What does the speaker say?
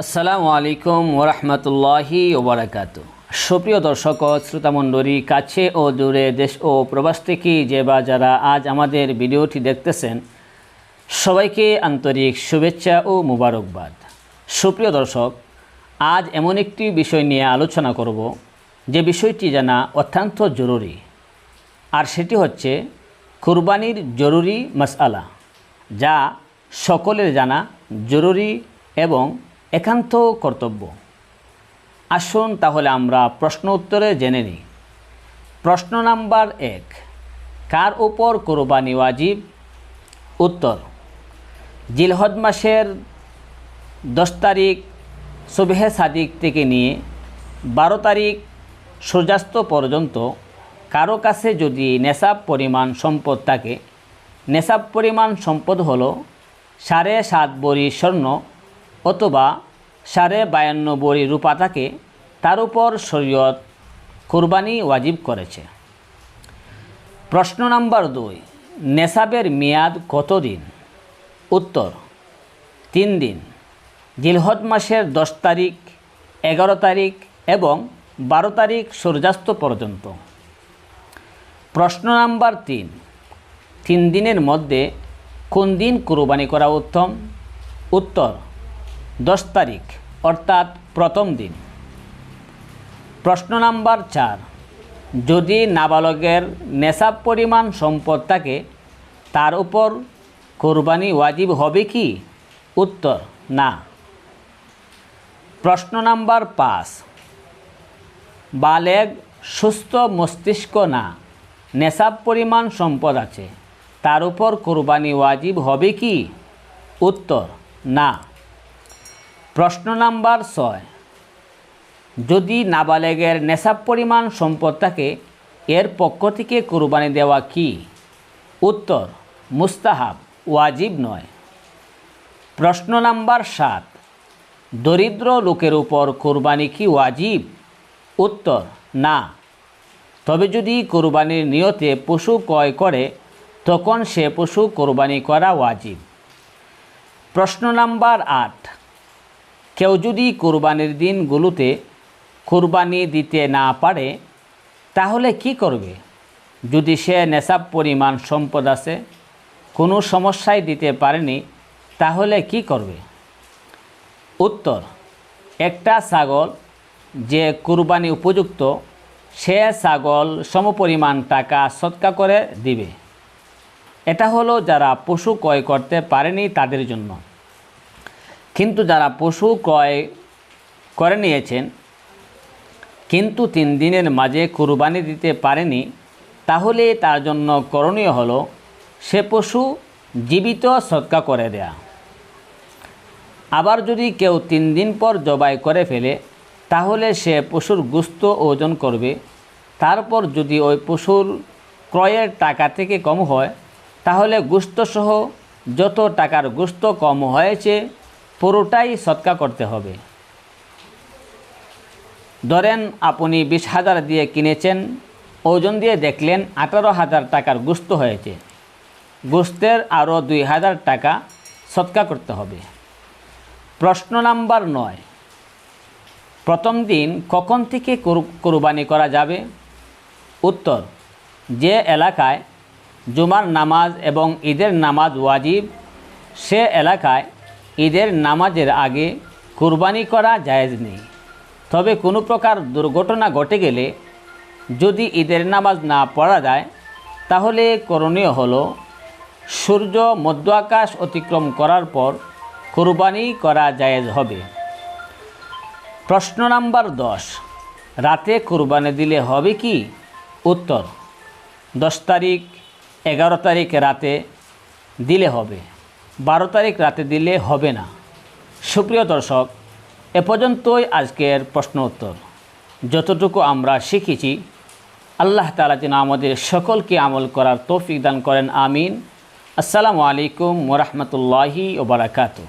আসসালামু আলাইকুম ওরহমতুল্লাহি ওবরাকাত সুপ্রিয় দর্শক শ্রোতামণ্ডলী, কাছে ও দূরে দেশ ও প্রবাস থেকে যে বা যারা আজ আমাদের ভিডিওটি দেখতেছেন, সবাইকে আন্তরিক শুভেচ্ছা ও মুবারকবাদ। সুপ্রিয় দর্শক, আজ এমন একটি বিষয় নিয়ে আলোচনা করব, যে বিষয়টি জানা অত্যন্ত জরুরি, আর সেটি হচ্ছে কুরবানির জরুরি মাসআলা, যা সকলের জানা জরুরি এবং একান্ত কর্তব্য। আসুন তাহলে আমরা প্রশ্ন উত্তরে জেনে নিই। প্রশ্ন নাম্বার এক, কার উপর কোরবানি ওয়াজিব? উত্তর, জিলহদ মাসের দশ তারিখ সুবেহে সাদিক থেকে নিয়ে বারো তারিখ সূর্যাস্ত পর্যন্ত কারও কাছে যদি নেশাব পরিমাণ সম্পদ থাকে, নেশাব পরিমাণ সম্পদ হলো সাড়ে সাত বড়ি স্বর্ণ অথবা সাড়ে বায়ান্ন বড়ি রূপা তার উপর শরীয়ত কোরবানি ওয়াজিব করেছে। প্রশ্ন নাম্বার দুই নেশাবের মেয়াদ কতদিন? উত্তর, তিন দিন। জিলহদ মাসের দশ তারিখ, এগারো তারিখ এবং বারো তারিখ সূর্যাস্ত পর্যন্ত। প্রশ্ন নাম্বার তিন তিন দিনের মধ্যে কোন দিন কোরবানি করা উত্তম? উত্তর দশ তারিখ, অর্থাৎ প্রথম দিন। প্রশ্ন নাম্বার চার, যদি নাবালকের নেশাব পরিমাণ সম্পদ থাকে, তার উপর কোরবানি ওয়াজিব হবে কি? উত্তর, না। প্রশ্ন নাম্বার পাঁচ, বালেগ সুস্থ মস্তিষ্ক না, নেশাব পরিমাণ সম্পদ আছে, তার উপর কোরবানি ওয়াজিব হবে কি? উত্তর, না। প্রশ্ন নাম্বার ছয়। যদি নাবালেগের নেশাব পরিমাণ সম্পদ থাকে, এর পক্ষ থেকে কোরবানি দেওয়া কি? উত্তর, মুস্তাহাব, ওয়াজিব নয়। প্রশ্ন নাম্বার সাত। দরিদ্র লোকের উপর কোরবানি কি ওয়াজিব? উত্তর, না। তবে যদি কোরবানির নিয়তে পশু ক্রয় করে, তখন সে পশু কোরবানি করা ওয়াজিব। প্রশ্ন নাম্বার আট। কেউ যদি কোরবানির দিনগুলোতে কোরবানি দিতে না পারে, তাহলে কি করবে? যদি সে নেশাব পরিমাণ সম্পদ আছে, কোনো সমস্যায় দিতে পারেনি, তাহলে কি করবে? উত্তর, একটা ছাগল যে কুরবানি উপযুক্ত, সে ছাগল সমপরিমাণ টাকা সৎকা করে দিবে। এটা হলো যারা পশু ক্রয় করতে পারেনি তাদের জন্য। কিন্তু যারা পশু ক্রয় করে নিয়েছেন, কিন্তু তিন দিনের মাঝে কুরবানি দিতে পারেনি, তাহলে তার জন্য করণীয় হলো সে পশু জীবিত সৎকা করে দেয়া। আবার যদি কেউ তিন দিন পর জবাই করে ফেলে, তাহলে সে পশুর গুস্ত ওজন করবে। তারপর যদি ওই পশুর ক্রয়ের টাকা থেকে কম হয়, তাহলে গুস্তসহ যত টাকার গুস্ত কম হয়েছে পুরোটাই সৎকা করতে হবে। ধরেন আপনি বিশ হাজার দিয়ে কিনেছেন, ওজন দিয়ে দেখলেন আঠারো হাজার টাকার গুস্ত হয়েছে। গুস্তের আরও দুই হাজার টাকা সৎকা করতে হবে। প্রশ্ন নাম্বার নয়, প্রথম দিন কখন থেকে কোরবানি করা যাবে? উত্তর, যে এলাকায় জুমার নামাজ এবং ঈদের নামাজ ওয়াজিব, সে এলাকায় ঈদের নামাজের আগে কুরবানি করা জায়েজ নেই। তবে কোনো প্রকার দুর্ঘটনা ঘটে গেলে যদি ঈদের নামাজ না পড়া যায়, তাহলে করণীয় হলো সূর্য মধ্য আকাশ অতিক্রম করার পর কুরবানি করা জায়েজ হবে। প্রশ্ন নাম্বার দশ, রাতে কুরবানি দিলে হবে কি? উত্তর, দশ তারিখ, এগারো তারিখ রাতে দিলে হবে। বারো তারিখ রাতে দিলে হবে না। সুপ্রিয় দর্শক, এ পর্যন্তই আজকের প্রশ্ন উত্তর। যতটুকু আমরা শিখেছি, আল্লাহ তালা যেন আমাদের সকলকে আমল করার তৌফিক দান করেন, আমিন। আসসালামু আলাইকুম ওরহমতুল্লাহি ওবরাকাতু